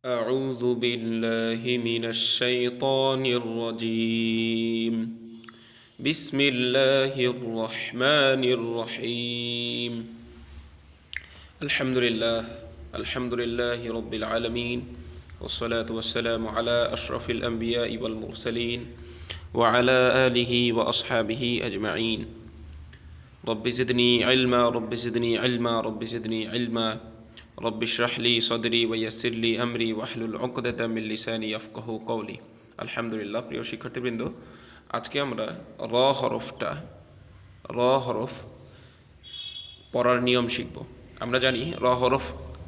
أعوذ بالله من الشيطان الرجيم. بسم الله الرحمن الرحيم. الحمد لله الحمد لله رب العالمين والصلاة والسلام على أشرف الأنبياء والمرسلين وعلى آله وأصحابه أجمعين. رب زدني علما رب زدني علما رب زدني علما. رب اشرح لي صدري ويسر لي أمري واحلل عقدة من لساني يفقه قولي আলহামদুলিল্লাহ প্রিয় শিক্ষার্থীবৃন্দ আজকে আমরা র হরফটা র হরফ পড়ার নিয়ম শিখব আমরা জানি র হরফ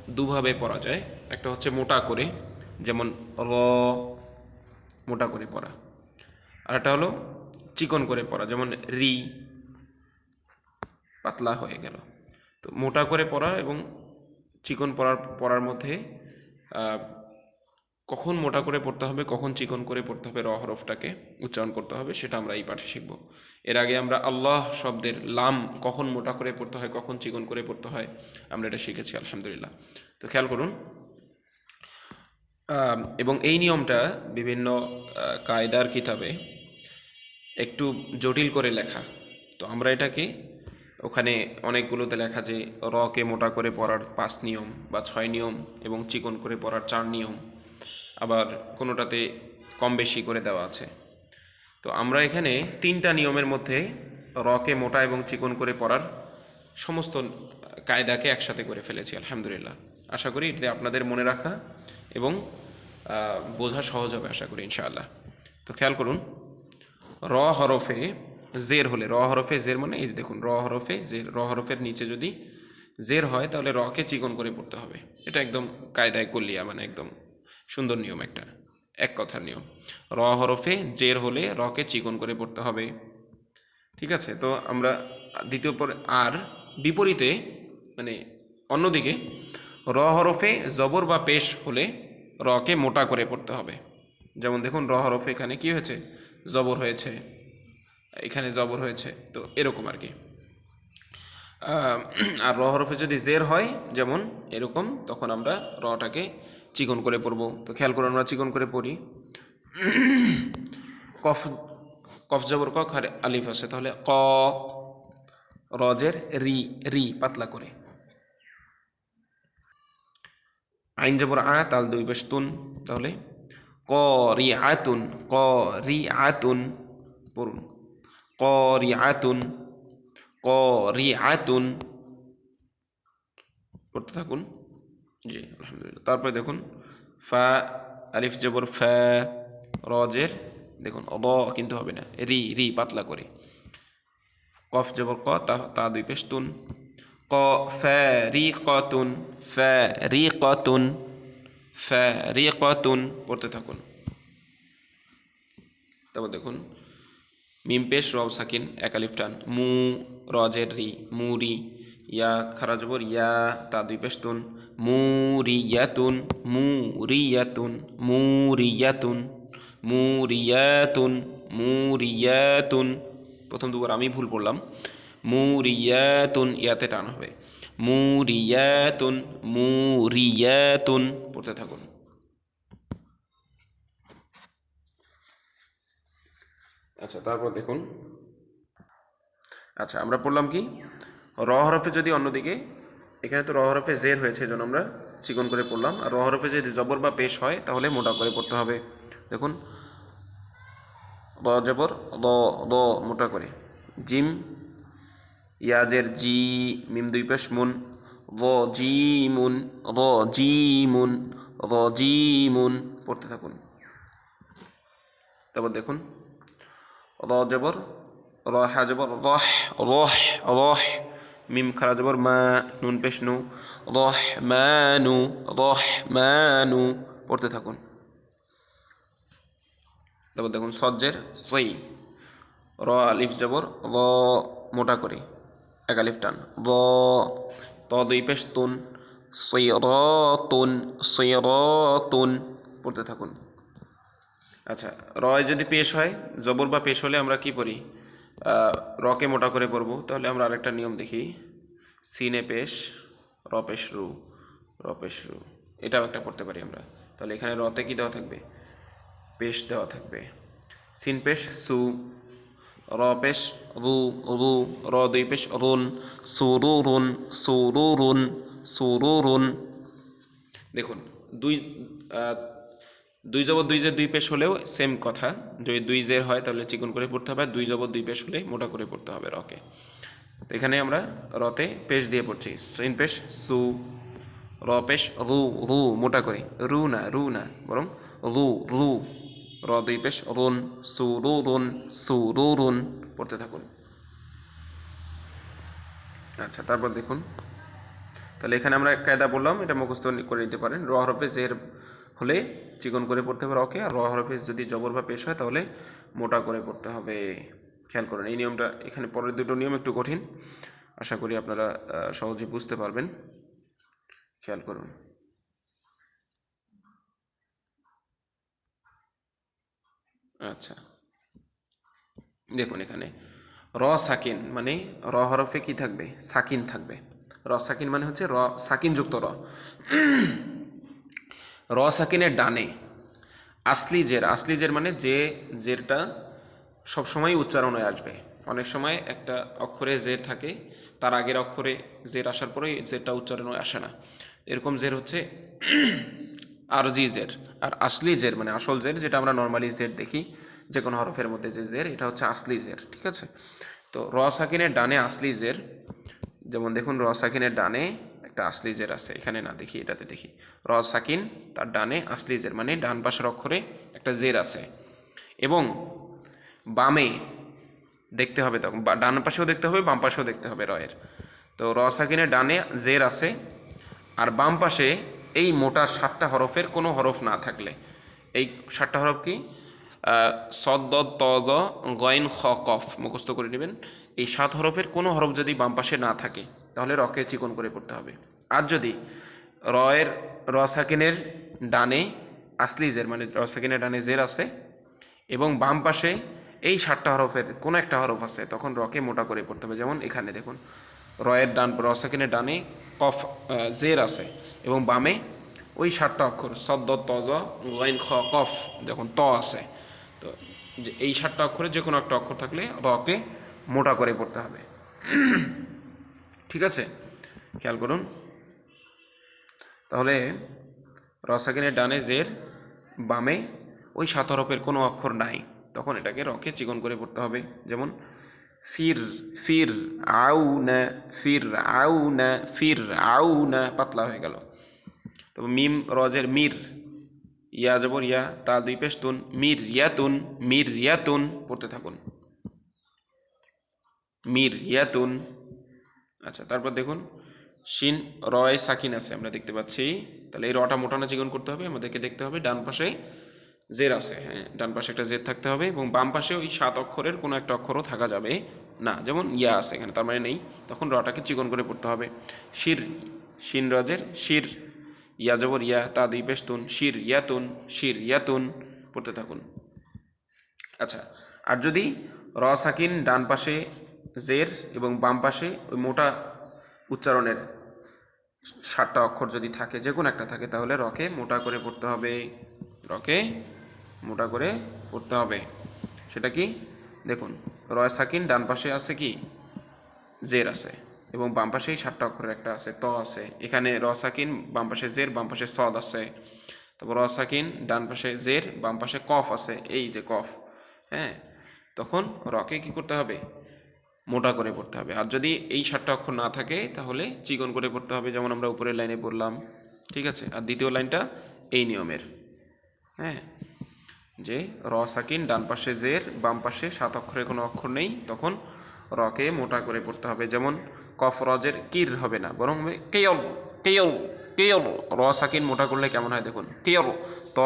দুভাবে পড়া যায় একটা হচ্ছে মোটা করে যেমন র মোটা করে পড়া আর একটা হলো চিকন করে পড়া যেমন রি পাতলা হয়ে গেল তো মোটা করে পড়া এবং চিকন পড়ার পড়ার মধ্যে কখন মোটা করে পড়তে হবে, কখন চিকন করে পড়তে হবে, র হরফটাকে উচ্চারণ করতে হবে, সেটা আমরা এই পাঠে শিখব। এর আগে আমরা আল্লাহ শব্দের লাম কখন মোটা করে পড়তে হয়, কখন চিকন করে পড়তে হয়, আমরা এটা শিখেছি, আলহামদুলিল্লাহ। তো খেয়াল করুন এবং এই নিয়মটা বিভিন্ন কায়দার কিতাবে একটু জটিল করে লেখা। তো আমরা এটাকে ওখানে অনেকগুলোতে লেখা যে রকে মোটা করে পড়ার পাঁচ নিয়ম বা ছয় নিয়ম এবং চিকন করে পড়ার চার নিয়ম, আবার কোনোটাতে কম বেশি করে দেওয়া আছে। তো আমরা এখানে তিনটা নিয়মের মধ্যে রকে মোটা এবং চিকন করে পড়ার সমস্ত কায়দাকে একসাথে করে ফেলেছি, আলহামদুলিল্লাহ। আশা করি এটাতে আপনাদের মনে রাখা এবং বোঝা সহজ হবে, আশা করি, ইনশাআল্লাহ। তো খেয়াল করুন, র হরফে জের হলে, র হরফে জের মানে এই দেখুন, র হরফে জের, র হরফের নিচে যদি জের হয়, তাহলে রকে চিকন করে পড়তে হবে। এটা একদম কায়দায় কল্লিয়া মানে একদম সুন্দর নিয়ম একটা, এক কথার নিয়ম। র হরফে জের হলে রকে চিকন করে পড়তে হবে। ঠিক আছে? তো আমরা দ্বিতীয় পর, আর বিপরীতে মানে অন্যদিকে, র হরফে জবর বা পেশ হলে রকে মোটা করে পড়তে হবে। যেমন দেখুন, র হরফে এখানে কি হয়েছে? জবর হয়েছে। এখানে জবর হয়েছে, তো এরকম আর কি। আর র হরফে যদি জের হয়, যেমন এরকম, তখন আমরা রটাকে চিকন করে পড়ব। তো খেয়াল করে আমরা চিকন করে পড়ি। কফ কফ জবর ক, খারে আলিফ আছে, তাহলে ক, রজের রি রি, পাতলা করে। আইন জবর আ, তাল দুই বেশ তুন, তাহলে ক রি আতুন, ক রি আতুন পড়ুন। ক রি আতুন ক রি আতুন পড়তে থাকুন। জি, আলহামদুলিল্লাহ। তারপরে দেখুন, ফা, আলিফ জবর ফা, রজের, দেখুন অব কিন্তু হবে না। রি রি, পাতলা করে। কফ জবর ক, তা তা দুই পেস্তুন। ক ফা রি কতুন ফা রি কতুন ফা রি কতুন পড়তে থাকুন। তারপর দেখুন মিম পেশ রব সাকিন, এক আলিফ টান মু, রজের রি মুরি ইয়া খারা জবর ইয়া তা দুই পেস্তুন মুরিয়াতুন মুরিয়াতুন মুরিয়াতুন মুরিয়াতুন মুরিয়াতুন প্রথম দুবার আমি ভুল পড়লাম। মুরিয়াতুন ইয়াতে টান হবে। মুরিয়াতুন মুরিয়াতুন পড়তে থাকুন। আচ্ছা তারপর দেখুন। আচ্ছা আমরা পড়লাম কি? র হরফে যদি অন্যদিকে, এখানে তো র হরফে জের হয়েছে জন্য আমরা চিকন করে পড়লাম। আর র হরফে যদি জবর বা পেশ হয়, তাহলে মোটা করে পড়তে হবে। দেখুন, র জবর র, মোটা করে। জিম, ইয়াজের জি, মিম দুই পেশ, মুন। র জি, মুন, র জি, মুন, র জি, মুন, পড়তে থাকুন। তারপর দেখুন র জবর র হা রহ রহ রহ মিম খারা জবর মা নুন পেশ নু রহ মানু রহ মানু পড়তে থাকুন তারপর দেখুন সজ্জের সই র আলিফ জবর র মোটা করে এক আলিফ টান র ত দুই পেশ তুন সই র তুন সই র তুন পড়তে থাকুন আচ্ছা রয় যদি পেশ হয়, জবর বা পেশ হলে আমরা কি পড়ি? রকে মোটা করে পড়ব, তাহলে আমরা আরেকটা নিয়ম দেখি। সিনে পেশ, র পেশ রু, র পেশ রু। এটাও একটা পড়তে পারি আমরা। তাহলে এখানে রতে কি দেওয়া থাকবে? পেশ দেওয়া থাকবে। সিন পেশ, সু, র পেশ, রু রু, র দুই পেশ, রুন সুরু রুন সুরু রুন সুরু রুন। দেখুন, দুই দুই জবর দুই জের দুই পেশ হলেও সেম কথা। যদি দুই জের হয় তাহলে চিকন করে পড়তে হবে দুই জবর দুই পেশ হলে মোটা করে পড়তে হবে রকে। তো এখানে আমরা রতে পেশ দিয়ে পড়ছি। সিন পেশ, সু, র পেশ, রু রু, মোটা করে। রু না রু না, বরং রু রু। র দুই পেশ, রুন, সু, রু, রুন, সু, রু, রুন, পড়তে থাকুন। আচ্ছা তারপর দেখুন। তাহলে এখানে আমরা কায়দা বললাম, এটা মুখস্থ করে নিতে পারেন। র হরফে জের হলে চিকন করে পড়তে হবে রকে, আর র হরফে যদি জবর বা পেশ হয়, তাহলে মোটা করে পড়তে হবে। খেয়াল করেন, এই নিয়মটা এখানে পরের দুটো নিয়ম একটু কঠিন, আশা করি আপনারা সহজে বুঝতে পারবেন। খেয়াল করুন। আচ্ছা। দেখুন এখানে, র সাকিন মানে র হরফে কি থাকবে? সাকিন থাকবে। র সাকিন মানে হচ্ছে র সাকিন যুক্ত র। র সাকিনের ডানে। আসলি জের আসলি জের মানে যে জেরটা সবসময় উচ্চারণ হয়ে আসবে। অনেক সময় একটা অক্ষরে জের থাকে, তার আগের অক্ষরে জের আসার পরে জেরটা উচ্চারণে আসে না। এরকম জের হচ্ছে আরজি জের। আর আসলি জের মানে আসল জের, যেটা আমরা নর্মালি জের দেখি যে কোনো হরফের মধ্যে যে জের, এটা হচ্ছে আসলি জের, ঠিক আছে? তো র সাকিনের ডানে আসলি জের, যেমন দেখুন র সাকিনের ডানে একটা আসলি জের আছে, এখানে না, দেখি এটাতে দেখি। র সাকিন, তার ডানে আসলি জের মানে ডান পাশের অক্ষরে একটা জের আছে। এবং বামে দেখতে হবে তখন ডান পাশেও দেখতে হবে, বাম পাশেও দেখতে হবে রয়ের। তো র সাকিনের ডানে জের আছে, আর বাম পাশে এই মোটা সাতটা হরফের কোনো হরফ না থাকলে। এই সাতটা হরফ কি? সদ তজ গয়েন, খ, কফ, মুখস্থ করে নেবেন। এই সাত হরফের কোনো হরফ যদি বাম পাশে না থাকে তাহলে রকে চিকন করে পড়তে হবে। আর যদি রয়ের র সাকিনের ডানে আসলি জের মানে র সাকিনের ডানে জের আছে এবং বাম পাশে এই সাতটা হরফের কোনো একটা হরফ আছে, তখন রকে মোটা করে পড়তে হবে। যেমন এখানে দেখুন, রয়ের ডান, রসাকিনের ডানে কফ জের আছে এবং বামে ওই সাতটা অক্ষর সদ্দ তজ লাইন খ, কফ যখন ত আছে। তো এই সাতটা অক্ষরে যে কোনো একটা অক্ষর থাকলে রকে মোটা করে পড়তে হবে। ঠিক আছে? খেয়াল করুন। তাহলে রসাকিনের ডানে জের বামে ওই সাত হরফের কোনো অক্ষর নাই। তখন এটাকে রকে চিকন করে পড়তে হবে। যেমন, ফির ফির, আউ, না, ফির, আউ, না, ফির, আউ, না, পাতলা হয়ে গেল। তবে মিম, রজের মির, ইয়া জবর ইয়া, তা দুই পেস্তুন মির ইয়াতুন মির ইয়াতুন পড়তে থাকুন। মির ইয়াতুন আচ্ছা তারপর দেখুন, শিন রয় সাকিন আছে, আমরা দেখতে পাচ্ছি। তাহলে এই রটা মোটানা চিকন করতে হবে, আমাদেরকে দেখতে হবে ডান পাশে জের আছে হ্যাঁ ডান পাশে একটা জের থাকতে হবে এবং বাম পাশে ওই সাত অক্ষরের কোনো একটা অক্ষরও থাকা যাবে না, যেমন ইয়া আছে এখানে, তার মানে নেই, তখন রটাকে চিকন করে পড়তে হবে। শির, শিন রজের, শির ইয়া জবর ইয়া, তা দুই পেস্তুন শির ইয়াতুন শির ইয়াতুন, পড়তে থাকুন। আচ্ছা আর যদি র, সাকিন ডান পাশে জের এবং বাম পাশে ওই মোটা উচ্চারণের সাতটা অক্ষর যদি থাকে যে কোনো একটা থাকে, তাহলে রকে মোটা করে পড়তে হবে। রকে মোটা করে পড়তে হবে। সেটা কি? দেখুন, রয় সাকিন ডান পাশে আছে কি? জের আছে এবং বাম পাশেই সাতটা অক্ষরের একটা আছে, ত আছে। এখানে র সাকিন, বাম পাশে জের, বাম পাশে সদ আছে। তারপর র সাকিন, ডান পাশে জের, বাম পাশে কফ আছে। এই যে কফ হ্যাঁ? তখন রকে কি করতে হবে? মোটা করে পড়তে হবে। আর যদি এই সাতটা অক্ষর না থাকে, তাহলে চিকন করে পড়তে হবে, যেমন আমরা উপরের লাইনে পড়লাম। ঠিক আছে? আর দ্বিতীয় লাইনটা এই নিয়মের। হ্যাঁ? যে র সাকিন, ডান পাশে জের, বাম পাশে সাত অক্ষরের কোনো অক্ষর নেই, তখন রকে মোটা করে পড়তে হবে। যেমন কফ রজের কির হবে না, বরং হবে কেয়ল কেয়ল কেয়ল। র সাকিন মোটা করলে কেমন হয় দেখুন? কেয়ল, ত,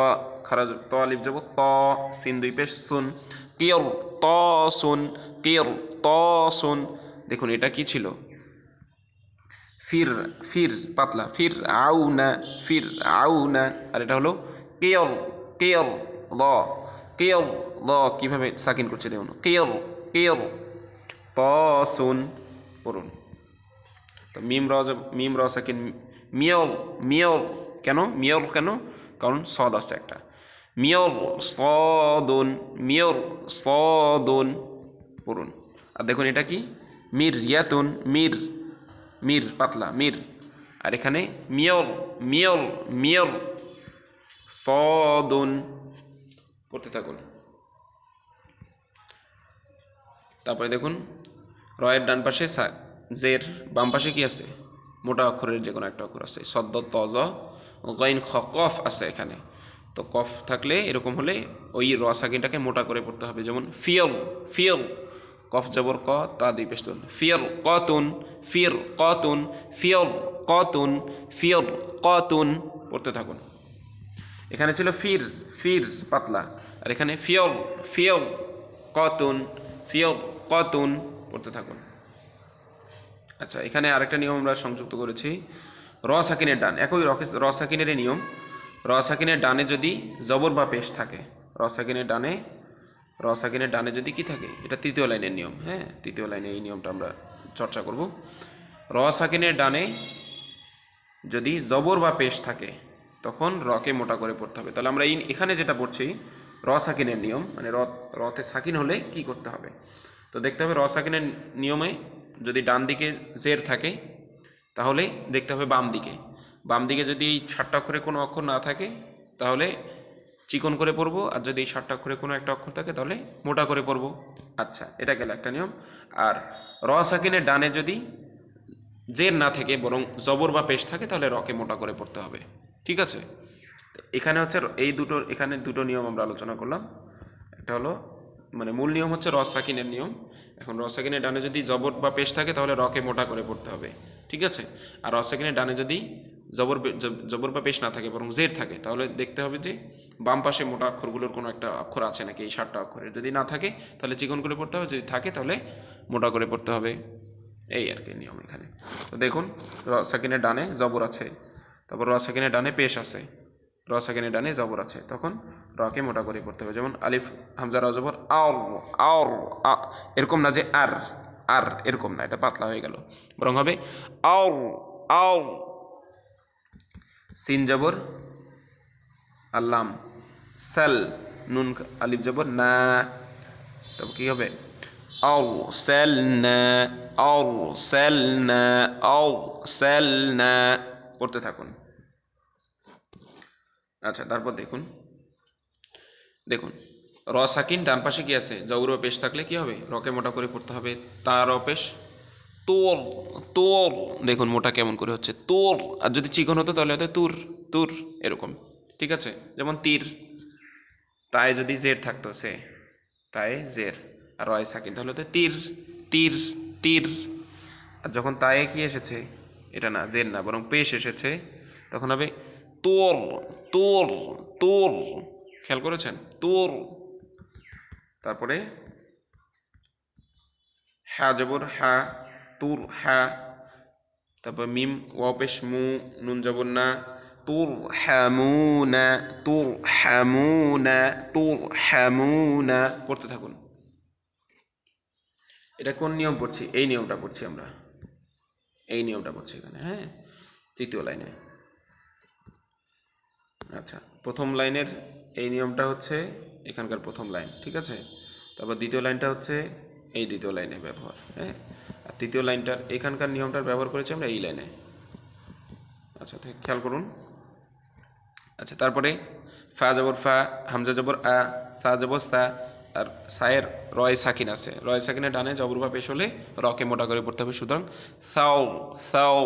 খারাজ, ত আলিফ যাব ত, সিন দুই পেশ, সুন। কেয়ল, ত, সুন, কেয়ল। ত সুন দেখুন, এটা কি ছিল? ফির ফির, পাতলা, ফির, আউ, না, ফির, আউ, না, আর এটা হলো কেয়ল কেয়ল, ল কেয়ল, ল, কীভাবে সাকিন করছে দেখুন, কেয়ল কেয়ল ত সুন পড়ুন। তো মিম র মিম র সাকিন, মিয়ল মিয়ল, কেন? মিয়ল কেন? কারণ সদ আছে একটা। মিয়র সদন মিয়র সদন, পড়ুন। আর দেখুন এটা কি? মির রিয়াতুন, মির মির পাতলা, মির। আর এখানে মিয়র মিয়র মিয়র সদন। পড়তে থাকুন। তারপরে দেখুন, রয়ের ডান পাশে জের, বাম পাশে কি আছে? মোটা অক্ষরের যে কোনো একটা অক্ষর আছে। সদ্য, তজ, গইন, খ, কফ আছে এখানে। তো কফ থাকলে এরকম হলে ওই র মোটা করে পড়তে হবে। যেমন ফিয়ল ফিয়ল। কফ জবর ক, তা দুই পেশ তুন ফিয়ল কতুন ফির কতুন ফিয়ল কতুন ফিয়ল কতুন পড়তে থাকুন। এখানে ছিল ফির ফির পাতলা। আর এখানে ফিয়ল ফিয়ল কতুন ফিয়ল কতুন পড়তে থাকুন। আচ্ছা এখানে আরেকটা নিয়ম আমরা সংযুক্ত করেছি। র সাকিনের ডান, একই র সাকিনেরই নিয়ম। র সাকিনের ডানে যদি জবর বা পেশ থাকে, র সাকিনের ডানে র সাকিনের ডানে যদি কি থাকে, এটা তৃতীয় লাইনের নিয়ম হ্যাঁ? তৃতীয় লাইনে এই নিয়মটা আমরা চর্চা করব। র সাকিনের ডানে যদি জবর বা পেশ থাকে, তখন রকে মোটা করে পড়তে হবে। তাহলে আমরা এই, এখানে যেটা পড়ছি র সাকিনের নিয়ম মানে র রতে সাকিন হলে কি করতে হবে? তো দেখতে হবে র সাকিনের নিয়মে যদি ডান দিকে জের থাকে, তাহলে দেখতে হবে বাম দিকে। বাম দিকে যদি এই ষাটটা অক্ষরে কোনো অক্ষর না থাকে, তাহলে চিকন করে পড়ব আর যদি এই ষাটটা অক্ষরে কোনো একটা অক্ষর থাকে, তাহলে মোটা করে পড়ব আচ্ছা এটা গেল একটা নিয়ম। আর র সাকিনের ডানে যদি জের না থাকে, বরং জবর বা পেশ থাকে, তাহলে রকে মোটা করে পড়তে হবে। ঠিক আছে? এখানে হচ্ছে এই দুটো, এখানে দুটো নিয়ম আমরা আলোচনা করলাম। একটা হলো মানে মূল নিয়ম হচ্ছে রস সাকিনের নিয়ম। এখন রস সাকিনের ডানে যদি জবর বা পেশ থাকে, তাহলে রকে মোটা করে পড়তে হবে। ঠিক আছে? আর রস সাকিনের ডানে যদি জবর জবর বা পেশ না থাকে, বরং জের থাকে, তাহলে দেখতে হবে যে বাম পাশে মোটা অক্ষরগুলোর কোনো একটা অক্ষর আছে নাকি, এই ষাটটা অক্ষরের। যদি না থাকে, তাহলে চিকন করে পড়তে হবে, যদি থাকে, তাহলে মোটা করে পড়তে হবে। এই আর কি নিয়ম এখানে। তো দেখুন, র সাকিনের ডানে জবর আছে, তারপর র সাকিনের ডানে পেশ আছে, র সাকিনের ডানে জবর আছে, তখন রকে মোটা করে পড়তে হবে। যেমন আলিফ, হামজা, র, জবর আওর আওর এরকম না যে আর আর এরকম না, এটা পাতলা হয়ে গেল। বরং হবে আওর আওর সিন জবর আল্লাম সেল নুন আলিফ জবর না তবে কি হবে أرسلنا أرسلنا أرسلنا পড়তে থাকুন আচ্ছা তারপর দেখুন দেখুন র সাকিন ডান পাশে কি আছে জৌর পেশ থাকলে কি হবে রকে মোটা করে পড়তে হবে তার পেশ তোর তোর দেখুন, মোটা কেমন করে হচ্ছে তোর আর যদি চিকন হতো তাহলে হতো তুর তুর, এরকম। ঠিক আছে? যেমন তীর। তাই যদি জের থাকতো, সে। তাই জের। আর রয় সাকিন, তাহলে তো তীর তীর তীর। আর যখন তায়ে কি এসেছে? এটা না, জের না, বরং পেশ এসেছে, তখন হবে তোর তোর তোর খেয়াল করেছেন? তোর তারপরে হ্যাঁ জবর হ্যাঁ তুর হ্যাঁ তারপর মিম, ওয়াপেশ, মু, নুন জবর না তুর হ্যামুনা তুর হ্যামুনা তুর হ্যামুনা পড়তে থাকুন। এটা কোন নিয়ম পড়ছি? এই নিয়মটা পড়ছি আমরা। এই নিয়মটা পড়ছি এখানে হ্যাঁ? তৃতীয় লাইনে। আচ্ছা প্রথম লাইনের এই নিয়মটা হচ্ছে এখানকার প্রথম লাইন, ঠিক আছে? তারপর দ্বিতীয় লাইনটা হচ্ছে এই দ্বিতীয় লাইনে ব্যবহার হ্যাঁ? আর তৃতীয় লাইনটার এখানকার নিয়মটার ব্যবহার করেছি আমরা এই লাইনে। আচ্ছা খেয়াল করুন। আচ্ছা তারপরে ফা জবর ফা, হামজা জবর আ, সা জবর সা, আর সায়ের রয় সাকিন আছে। রয় সাকিনের ডানে জবরভা পেশ হলে রকে মোটা করে পড়তে হবে। সুতরাং সাও সাও,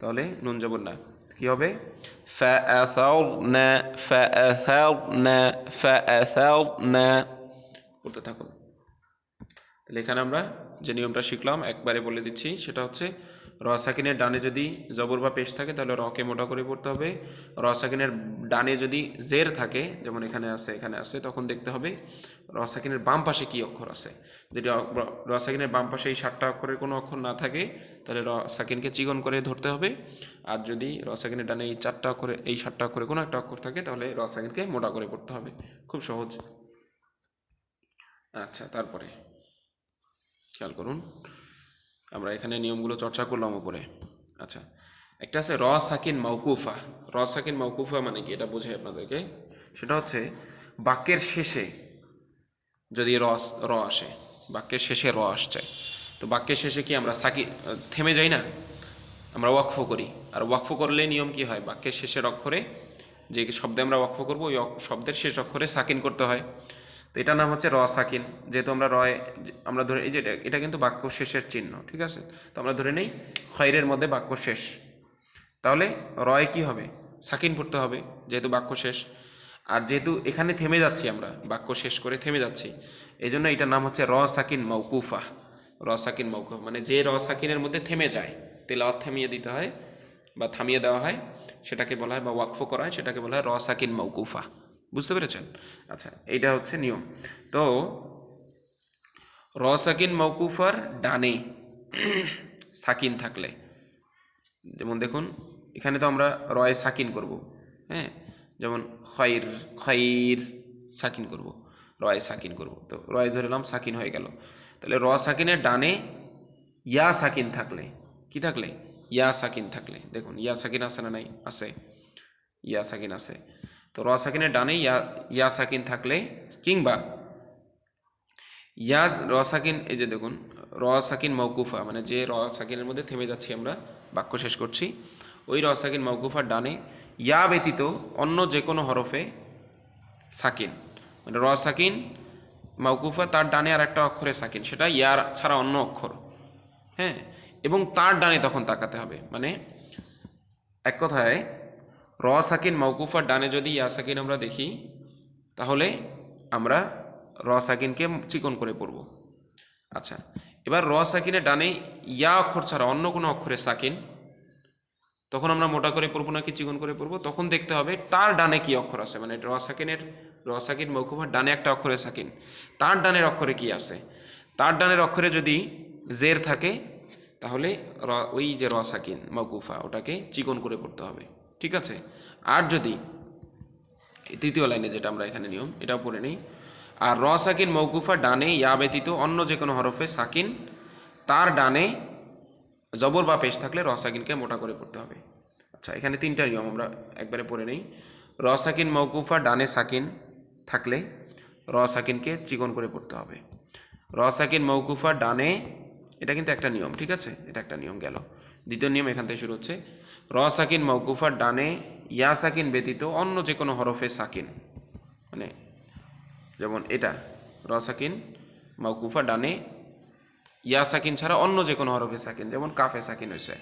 তাহলে নুন জবর না। কী হবে? ফা সাও, না, ফা আসাও না, ফা আসাও না, পড়তে থাকুন। এখানে আমরা যে নিয়মটা শিখলাম, একবারে বলে দিচ্ছি। সেটা হচ্ছে র সাকিনের ডানে যদি জবর বা পেশ থাকে, তাহলে রকে মোটা করে পড়তে হবে। র সাকিনের ডানে যদি জের থাকে, যেমন এখানে আছে এখানে আছে, তখন দেখতে হবে র সাকিনের বাম পাশে কি অক্ষর আছে। যদি অ- র- র সাকিনের বাম পাশে এই সাতটা অক্ষরের কোনো অক্ষর না থাকে, তাহলে র সাকিনকে চিকন করে ধরতে হবে। আর যদি র সাকিনের ডানে এই চারটা অক্ষরে, এই সাতটা অক্ষরে কোনো একটা অক্ষর থাকে, তাহলে র সাকিনকে মোটা করে পড়তে হবে। খুব সহজ। আচ্ছা তারপরে। খেয়াল করুন। আমরা এখানে নিয়মগুলো চর্চা করলাম উপরে। আচ্ছা একটা আছে র সাকিন মৌকুফা র সাকিন মৌকুফা মানে কি? এটা বোঝাই আপনাদেরকে। সেটা হচ্ছে বাক্যের শেষে যদি রস র আসে, বাক্যের শেষে র আসছে। তো বাক্যের শেষে কি আমরা সাকি, থেমে যাই না? আমরা ওয়াকফ করি। আর ওয়াকফ করলে নিয়ম কি হয়? বাক্যের শেষের অক্ষরে যে শব্দে আমরা ওয়াকফ করব, ওই শব্দের শেষ অক্ষরে সাকিন করতে হয়। তো এটার নাম হচ্ছে র সাকিন। যেহেতু আমরা রয়, আমরা ধরে, এই যে এটা- কিন্তু বাক্য শেষের চিহ্ন, ঠিক আছে? তো আমরা ধরে নেই খয়ের মধ্যে বাক্য শেষ। তাহলে রয় কি হবে? সাকিন পড়তে হবে, যেহেতু বাক্য শেষ। আর যেহেতু এখানে থেমে যাচ্ছি আমরা, বাক্য শেষ করে থেমে যাচ্ছি এই জন্য এটার নাম হচ্ছে র সাকিন মৌকুফা র সাকিন মৌকুফা মানে যে র সাকিনের মধ্যে থেমে যায়, তেলাওয়াত থামিয়ে দিতে হয় বা থামিয়ে দেওয়া হয়, সেটাকে বলা হয় বা ওয়াকফ করা হয়, সেটাকে বলা হয় র সাকিন মৌকুফা বুঝতে পেরেছেন? আচ্ছা এইটা হচ্ছে নিয়ম। তো র সাকিন মৌকুফার ডানে সাকিন থাকলে। যেমন দেখুন, এখানে তো আমরা রয় সাকিন করব হ্যাঁ? যেমন খয়ের খয়ের সাকিন করব, রয় সাকিন করব। তো, রয় ধরলাম সাকিন হয়ে গেল। তাহলে র সাকিনের ডানে ইয়া সাকিন থাকলে, কি থাকলে? ইয়া সাকিন থাকলে। দেখুন, ইয়া সাকিন আছে না নাই? আছে। ইয়া সাকিন আছে। তো র সাকিনের ডানে ইয়া ইয়া সাকিন থাকলে কিংবা ইয়াজ, র সাকিন, এই যে দেখুন, র সাকিন মৌকুফা মানে যে র সাকিনের মধ্যে থেমে যাচ্ছি আমরা, বাক্য শেষ করছি, ওই র সাকিন মৌকুফার ডানে ইয়া ব্যতীত অন্য যে কোনো হরফে সাকিন। মানে র সাকিন মৌকুফা তার ডানে আর একটা অক্ষরে সাকিন, সেটা ইয়ার ছাড়া অন্য অক্ষর। হ্যাঁ? এবং তার ডানে তখন তাকাতে হবে। মানে এক কথায় র সাকিন মৌকুফার ডানে যদি ইয়া সাকিন আমরা দেখি, তাহলে আমরা র সাকিনকে চিকন করে পড়ব আচ্ছা এবার র সাকিনের ডানে ইয়া অক্ষর ছাড়া অন্য কোনো অক্ষরে সাকিন, তখন আমরা মোটা করে পড়ব নাকি চিকন করে পড়ব তখন দেখতে হবে তার ডানে কি অক্ষর আছে মানে র সাকিনের, র সাকিন মৌকুফার ডানে একটা অক্ষরে সাকিন, তার ডানের অক্ষরে কি আছে? তার ডানের অক্ষরে যদি জের থাকে, তাহলে ওই যে র সাকিন মৌকুফা ওটাকে চিকন করে পড়তে হবে। ঠিক আছে? আর যদি তৃতীয় লাইনে যেটা আমরা এখানে নিয়ম, এটাও পড়ে নেই। আর র সাকিন মৌকুফা ডানে ইয়া ব্যতীত অন্য যে কোনো হরফে সাকিন, তার ডানে জবর বা পেশ থাকলে র সাকিনকে মোটা করে পড়তে হবে। আচ্ছা এখানে তিনটা নিয়ম আমরা একবারে পড়ে নেই। র সাকিন মৌকুফা ডানে সাকিন থাকলে র সাকিনকে চিকন করে পড়তে হবে। র সাকিন মৌকুফা ডানে, এটা কিন্তু একটা নিয়ম, ঠিক আছে? এটা একটা নিয়ম গেল। দ্বিতীয় নিয়ম এখান থেকে শুরু হচ্ছে। র সাকিন ডানে ইয়া সাকিন ব্যতীত অন্য যে কোনো হরফে সাকিন। মানে যেমন এটা র সাকিন মৌকুফা ডানে ইয়া সাকিন ছাড়া অন্য যে কোনো হরফে সাকিন, যেমন কাফে সাকিন হয়েছে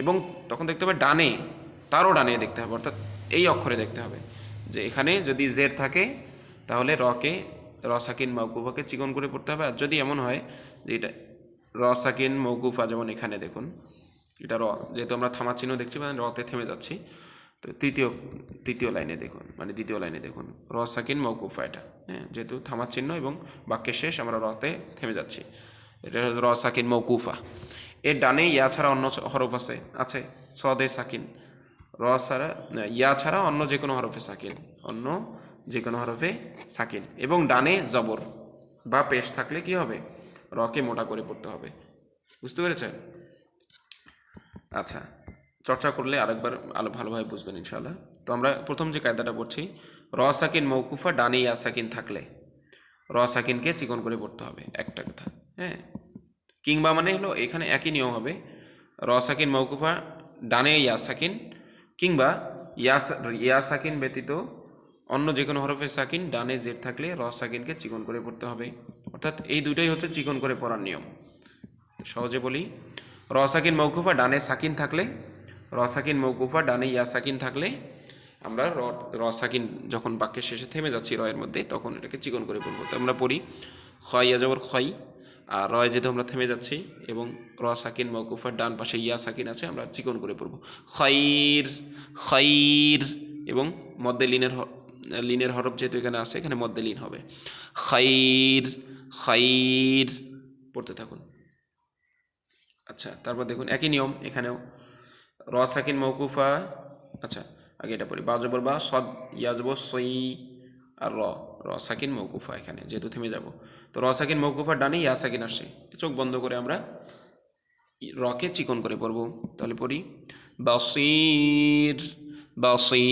এবং তখন দেখতে হবে ডানে, তারও ডানে দেখতে হবে, অর্থাৎ এই অক্ষরে দেখতে হবে যে এখানে যদি জের থাকে, তাহলে রকে র সাকিন মৌকুফাকে চিকন করে পড়তে হবে। আর যদি এমন হয় যে এটা র সাকিন মৌকুফা যেমন এখানে দেখুন এটা র, যেহেতু আমরা থামা চিহ্ন দেখছি মানে রতে থেমে যাচ্ছি। তো তৃতীয় তৃতীয় লাইনে দেখুন মানে দ্বিতীয় লাইনে দেখুন। র সাকিন মৌকুফা এটা হ্যাঁ যেহেতু থামার চিহ্ন এবং বাক্যের শেষ, আমরা রতে থেমে যাচ্ছি। এটা র সাকিন মৌকুফা এর ডানে ইয়া ছাড়া অন্য হরফ আছে আছে, সদে সাকিন। র ছাড়া ইয়া ছাড়া অন্য যে কোনো হরফে সাকিন, অন্য যে কোনো হরফে সাকিন। এবং ডানে জবর বা পেশ থাকলে কি হবে? রকে মোটা করে পড়তে হবে। বুঝতে পেরেছেন? আচ্ছা চর্চা করলে আরেকবার আলো ভালোভাবে বুঝবেন ইনশাল্লাহ তো আমরা প্রথম যে কায়দাটা পড়ছি র সাকিন মৌকুফা ডানে ইয়া সাকিন থাকলে র সাকিনকে চিকন করে পড়তে হবে, একটা কথা হ্যাঁ? কিংবা মানে হলো এখানে একই নিয়ম হবে র সাকিন মৌকুফা ডানে ইয়া সাকিন কিংবা ইয়া সা- ইয়া সাকিন ব্যতীত অন্য যে কোনো হরফে সাকিন, ডানে জের থাকলে র সাকিনকে চিকন করে পড়তে হবে। অর্থাৎ এই দুইটাই হচ্ছে চিকন করে পড়ার নিয়ম। সহজে বলি র সাকিন মৌকুফা ডানে সাকিন থাকলে র সাকিন মৌকুফা ডানে ইয়া সাকিন থাকলে, আমরা র র সাকিন যখন বাক্যের শেষে থেমে যাচ্ছি রয়ের মধ্যে, তখন এটাকে চিকন করে পড়ব তো আমরা পড়ি, খয় যাবর ক্ষয় আর রয় যেহেতু আমরা থেমে যাচ্ছি, এবং র সাকিন মৌকুফার ডান পাশে ইয়া সাকিন আছে, আমরা চিকন করে পড়ব। খৈর খৈর এবং মধ্যে লিনের লিনের হরফ যেহেতু এখানে আছে, এখানে মধ্যে লিন হবে। খৈর খৈর পড়তে থাকুন। আচ্ছা তারপর দেখুন, একই নিয়ম এখানেও। র সাকিন মৌকুফা আচ্ছা আগে এটা পড়ি। বাজবর বা, সদ ইয়াজব সই আর র। র সাকিন মৌকুফা এখানে, যেহেতু থেমে যাব। তো র সাকিন মৌকুফা ডানে, ইয়া সাকিন আসছে চোখ বন্ধ করে আমরা রকে চিকন করে পড়ব। তাহলে পড়ি, বাসির বাসির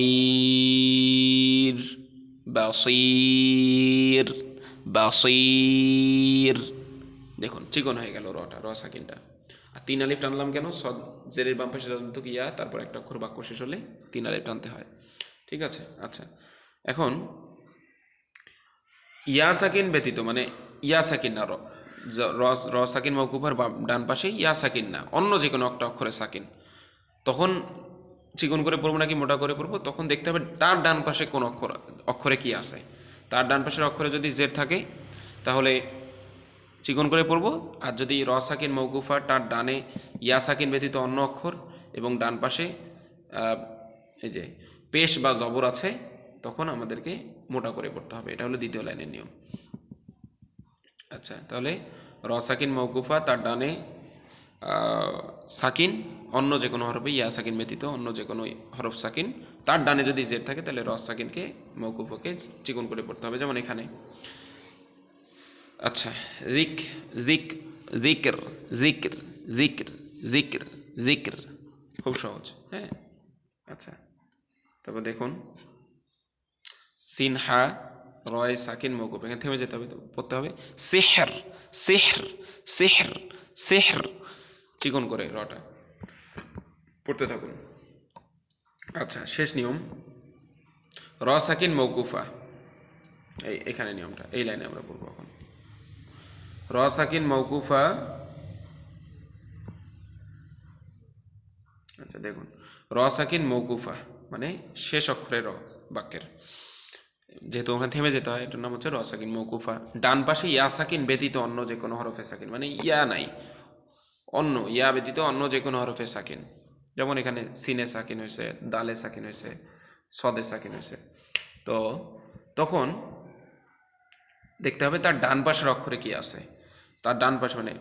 বাসির বাসির। দেখুন, চিকন হয়ে গেল রটা র সাকিনটা। আর তিন আলিফ টানলাম কেন? সদ জেরের বাম পাশে যতটুকু ইয়া, তারপর একটা অক্ষর বাক্য শেষ হলে তিন আলিফ টানতে হয়। ঠিক আছে? আচ্ছা। এখন, ইয়া সাকিন ব্যতীত মানে ইয়া সাকিন না, র, জ- র- সাকিন মৌকুফার ডান পাশে ইয়া সাকিন না, অন্য যে কোনো একটা অক্ষরে সাকিন। তখন চিকন করে পড়ব নাকি মোটা করে পড়ব? তখন দেখতে হবে তার ডান পাশে কোন অক্ষর, অক্ষরে কি আছে। তার ডান পাশের অক্ষরে যদি জের থাকে, তাহলে চিকন করে পড়ব আর যদি র সাকিন মৌকুফা তার ডানে ইয়া সাকিন ব্যতীত অন্য অক্ষর এবং ডান পাশে এই যে পেশ বা জবর আছে, তখন আমাদেরকে মোটা করে পড়তে হবে। এটা হলো দ্বিতীয় লাইনের নিয়ম। আচ্ছা তাহলে র সাকিন মৌকুফা, তার ডানে সাকিন, অন্য যে কোনো হরফে ইয়া সাকিন ব্যতীত অন্য যে কোনো হরফ সাকিন। তার ডানে যদি জের থাকে, তাহলে র সাকিনকে মৌকুফকে চিকন করে পড়তে হবে। যেমন এখানে। আচ্ছা রিক রিক রিকর রিকর রিকর রিকর রিকর খুব সহজ হ্যাঁ? আচ্ছা তারপর দেখুন। সিনহা, রয়, সাকিন মৌকুফ এখানে থেমে যেতে হবে, পড়তে হবে। সেহর সেহর সেহর সেহর, চিকন করে রটা। পড়তে থাকুন। আচ্ছা শেষ নিয়ম। র, সাকিন, মৌকুফা। এই, এখানে নিয়মটা, এই লাইনে আমরা পড়ব এখন। র সাকিন মৌকুফা আচ্ছা দেখুন। র সাকিন মৌকুফা মানে শেষ অক্ষরে র বাক্যের। যেহেতু ওখানে থেমে যেতে হয়, এটার নাম হচ্ছে র সাকিন মৌকুফা ডান পাশে ইয়া সাকিন ব্যতীত অন্য যে কোনো হরফে সাকিন মানে ইয়া নাই। অন্য, ইয়া ব্যতীত অন্য যে কোনো হরফে সাকিন যেমন এখানে সিনে সাকিন হয়েছে, দালে সাকিন হয়েছে, সদে সাকিন হয়েছে। তো তখন দেখতে হবে তার ডান পাশের অক্ষরে কি আছে। তার ডান পাশে মানে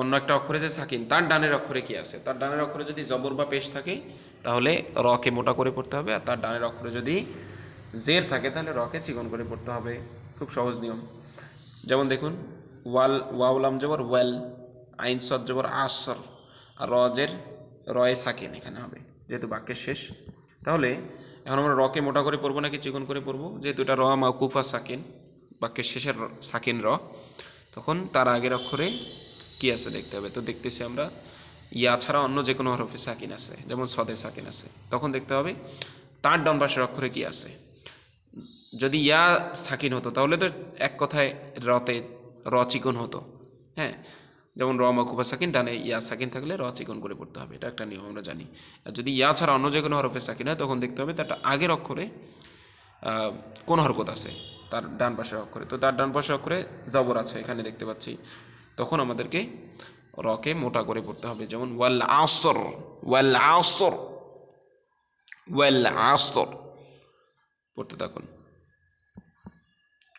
অন্য একটা অক্ষরে যে সাকিন, তার ডানের অক্ষরে কি আছে? তার ডানের অক্ষরে যদি জবর বা পেশ থাকে, তাহলে রকে মোটা করে পড়তে হবে, আর তার ডানের অক্ষরে যদি জের থাকে, তাহলে রকে চিকন করে পড়তে হবে। খুব সহজ নিয়ম। যেমন দেখুন, ওয়াল ওয়াউলাম জবর, ওয়েল, আইন সদ জবর, আসর, আর রজের রয়ে সাকিন এখানে হবে, যেহেতু বাক্যের শেষ। তাহলে এখন আমরা রকে মোটা করে পড়ব নাকি চিকন করে পড়ব? যেহেতু এটা র মাকুফা সাকিন, বাক্যের শেষের সাকিন র। তখন তার আগের অক্ষরে কি আছে দেখতে হবে? তো দেখতেছি আমরা, ইয়া ছাড়া অন্য যে কোনো হরফে সাকিন আছে, যেমন সদে সাকিন আছে। তখন দেখতে হবে তার ডান পাশের অক্ষরে কি আছে? যদি ইয়া সাকিন হতো, তাহলে তো এক কথায় রতে র চিকন হতো। হ্যাঁ? যেমন র মাকুফা সাকিন, ডানে ইয়া সাকিন থাকলে র চিকন করে পড়তে হবে। এটা একটা নিয়ম আমরা জানি। আর যদি ইয়া ছাড়া অন্য যে কোনো হরফে সাকিন হয়, তখন দেখতে হবে তার আগের অক্ষরে কোন হরকত আছে? তার ডান পাশের অক্ষরে। তো তার ডান পাশের অক্ষরে জবর আছে, এখানে দেখতে পাচ্ছি। তখন আমাদেরকে রকে মোটা করে পড়তে হবে, যেমন ওয়াল আসর ওয়াল আসর ওয়াল আসর। পড়তে থাকুন।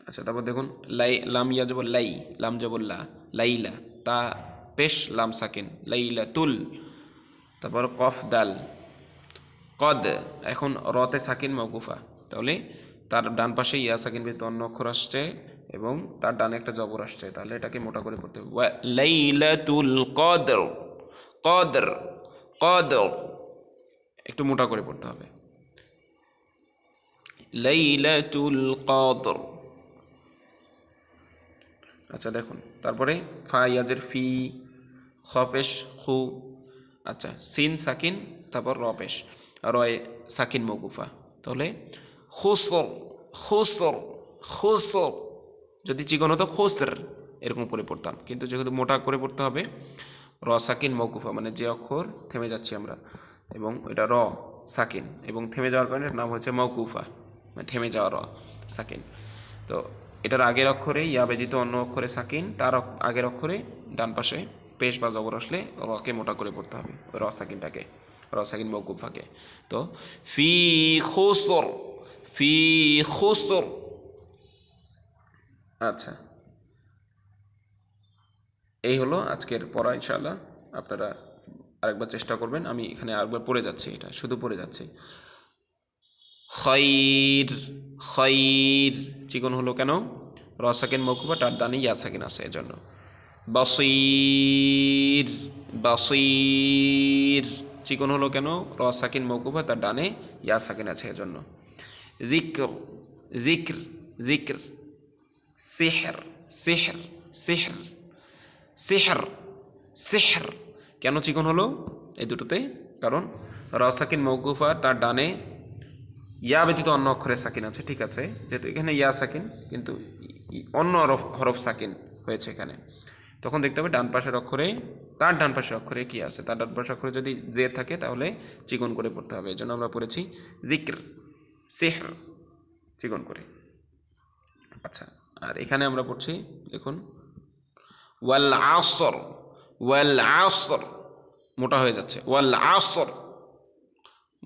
আচ্ছা তারপর দেখুন, লাই, লাম ইয়া যাব লাই, লাম যাব লা, লাইলা, তা পেশ, লাম সাকিন লাইলা তুল তারপর কফ দাল কদ, এখন রতে সাকিন মৌকুফা তাহলে তার ডান পাশে ইয়া সাকিন ভিতরে অন্য অক্ষর আসছে এবং তার ডানে একটা জবর আসছে। তাহলে এটাকে মোটা করে পড়তে হবে। লাইলাতুল কদর কদর কদর। একটু মোটা করে পড়তে হবে। লাইলাতুল কদর। আচ্ছা দেখুন। তারপরে ফা, ইয়াজের ফি খপেশ হু আচ্ছা সিন, সাকিন, তারপর রপেশ রয় সাকিন, মকুফা। তাহলে খুসর খুসর খুসর। যদি চিকন হতো, খুসর এরকম করে পড়তাম। কিন্তু যেহেতু মোটা করে পড়তে হবে, র সাকিন মকুফা মানে যে অক্ষর থেমে যাচ্ছি আমরা। এবং এটা র সাকিন। এবং থেমে যাওয়ার কারণে নাম হচ্ছে মকুফা মানে থেমে যাওয়া র সাকিন। তো এটার আগের অক্ষরে ইয়া ব্যতীত অন্য অক্ষরে সাকিন, তার আগের অক্ষরে ডান পাশে পেশ বা জবর আসলে রকে মোটা করে পড়তে হবে, র সাকিনটাকে, র সাকিন মৌকুফাকে তো ফি খুসর ফি খুসর। আচ্ছা। এই হলো আজকের পড়া, ইনশাআল্লাহ। আপনারা আরেকবার চেষ্টা করবেন। আমি এখানে আরেকবার পড়ে যাচ্ছি এটা, শুধু পড়ে যাচ্ছি। খৈর খৈর চিকন হলো কেন? র সাকিন মকুবা, তার দানি ইয়া সাকিন আছে এজন্য। বাসির বাসির, চিকন হলো কেন? র সাকিন মৌকুফা তার ডানে ইয়া সাকিন আছে এজন্য। জিক্র জিক্র জিক্র সিহর সিহর সিহর সিহর সিহর কেন চিকন হলো? এই দুটোতে। কারণ র সাকিন মৌকুফা তার ডানে ইয়া ব্যতীত অন্য অক্ষরে সাকিন আছে, ঠিক আছে? যেহেতু এখানে ইয়া সাকিন, কিন্তু অন্য হরফ হরফ সাকিন হয়েছে এখানে। তখন দেখতে হবে ডান পাশের অক্ষরে, তার ডান পাশের অক্ষরে কি আছে? তার ডান পাশের অক্ষরে যদি জের থাকে, তাহলে চিকন করে পড়তে হবে। এই জন্য আমরা পড়েছি জিক্র সেহর চিকন করে। আচ্ছা আর এখানে আমরা পড়ছি, দেখুন, ওয়াল আসর ওয়াল আসর মোটা হয়ে যাচ্ছে, ওয়াল আসর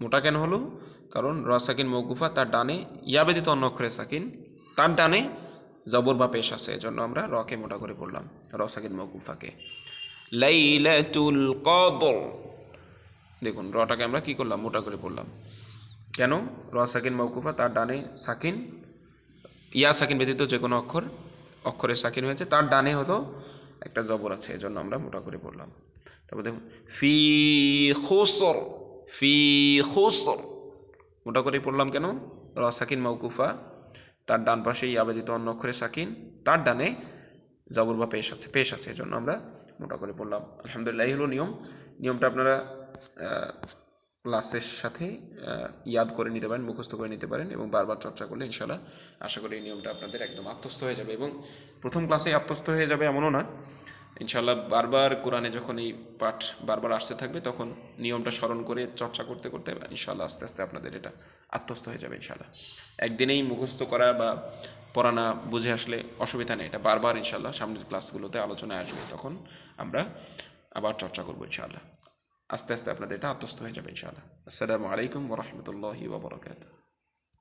মোটা কেন হলো? কারণ র সাকিন মৌকুফা তার ডানে, ইয়া ব্যতীত অন্য অক্ষরে সাকিন, তার ডানে জবর বা পেশ আছে, এজন্য আমরা রকে মোটা করে পড়লাম, র মৌকুফাকে লাইলাতুল কদর, দেখুন, রটাকে আমরা কি করলাম? মোটা করে পড়লাম। কেন? র সাকিন মৌকুফা তার ডানে সাকিন, ইয়া সাকিন ব্যতীত যে কোনো অক্ষর, অক্ষরে সাকিন হয়েছে। তার ডানে হতো একটা জবর আছে, এজন্য আমরা মোটা করে পড়লাম। তারপর দেখুন, ফি খুসর ফি খুসর। মোটা করে পড়লাম কেন? র সাকিন মৌকুফা তার ডান পাশে ইয়া ব্যতীত অন্য অক্ষরে সাকিন, তার ডানে জবর বা পেশ আছে পেশ আছে, এজন্য আমরা মোটা করে পড়লাম। আলহামদুলিল্লাহ, এই হলো নিয়ম। নিয়মটা আপনারা ক্লাসের সাথে ইয়াদ করে নিতে পারেন, মুখস্থ করে নিতে পারেন এবং বারবার চর্চা করলে ইনশাল্লাহ আশা করি এই নিয়মটা আপনাদের একদম আত্মস্থ হয়ে যাবে এবং প্রথম ক্লাসে আত্মস্থ হয়ে যাবে এমনও না। ইনশাল্লাহ বারবার কোরআনে যখন এই পাঠ বারবার আসতে থাকবে তখন নিয়মটা স্মরণ করে চর্চা করতে করতে ইনশাল্লাহ আস্তে আস্তে আপনাদের এটা আত্মস্থ হয়ে যাবে ইনশাল্লাহ একদিনেই মুখস্থ করা বা পড়া না বুঝে আসলে অসুবিধা নেই, এটা বারবার ইনশাল্লাহ সামনের ক্লাসগুলোতে আলোচনায় আসবে, তখন আমরা আবার চর্চা করব ইনশাআল্লাহ। আস্তে আস্তে আপনাদের এটা আত্মস্থ হয়ে যাবে ইনশাআল্লাহ। আসসালামু আলাইকুম ওরহমতুল্লাহি ওবরাকাতুহ